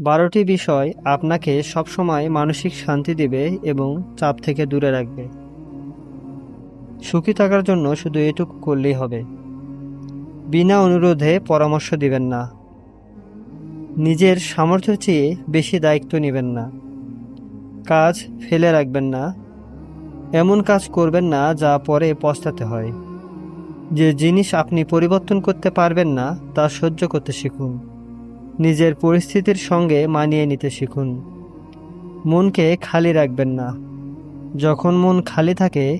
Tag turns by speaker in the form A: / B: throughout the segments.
A: বারোটি বিষয় আপনাকে সবসময় মানসিক শান্তি দেবে এবং চাপ থেকে দূরে রাখবে। সুখী থাকার জন্য শুধু এটুকু করলেই হবে। বিনা অনুরোধে পরামর্শ দিবেন না। নিজের সামর্থ্য চেয়ে বেশি দায়িত্ব নেবেন না। কাজ ফেলে রাখবেন না। এমন কাজ করবেন না যা পরে পস্তাতে হয়। যে জিনিস আপনি পরিবর্তন করতে পারবেন না তা সহ্য করতে শিখুন। নিজের পরিস্থিতির সঙ্গে মানিয়ে নিতে শিখুন। মনকে খালি রাখবেন না। যখন মন খালি থাকে,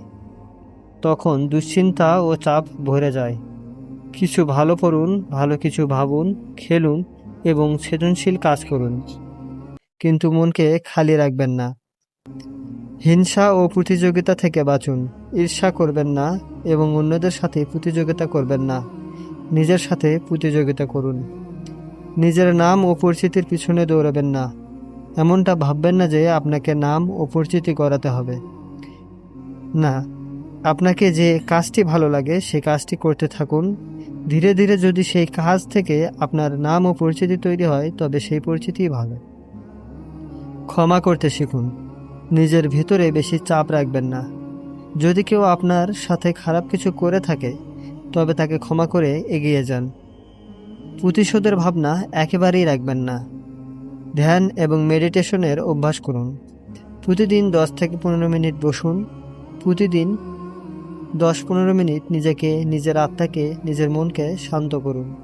A: তখন দুশ্চিন্তা ও চাপ ভরে যায়। কিছু ভালো করুন ভালো কিছু ভাবুন, খেলুন এবং সৃজনশীল কাজ করুন। কিন্তু মনকে খালি রাখবেন না। হিংসা ও প্রতিযোগিতা থেকে বাঁচুন। ঈর্ষা করবেন না এবং অন্যদের সাথে প্রতিযোগিতা করবেন না। নিজের সাথে প্রতিযোগিতা করুন। নিজের নাম ও পরিচিতির পিছনে দৌড়াবেন না। এমনটা ভাববেন না যে আপনাকে নাম ও পরিচিতি করাতে হবে। না, আপনাকে যে কাজটি ভালো লাগে সেই কাজটি করতে থাকুন। ধীরে ধীরে যদি সেই কাজ থেকে আপনার নাম ও পরিচিতি তৈরি হয়, তবে সেই পরিচিতিই ভালো। ক্ষমা করতে শিখুন। নিজের ভিতরে বেশি চাপ রাখবেন না। যদি কেউ আপনার সাথে খারাপ কিছু করে থাকে, তবে তাকে ক্ষমা করে এগিয়ে যান। প্রতিশোধের ভাবনা একেবারেই রাখবেন না। ধ্যান এবং মেডিটেশনের অভ্যাস করুন। প্রতিদিন দশ থেকে পনেরো মিনিট বসুন। প্রতিদিন দশ পনেরো মিনিট নিজেকে, নিজের আত্মাকে, নিজের মনকে শান্ত করুন।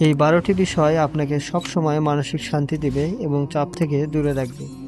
A: এই বারোটি বিষয় আপনাকে সবসময় মানসিক শান্তি দেবে এবং চাপ থেকে দূরে রাখবে।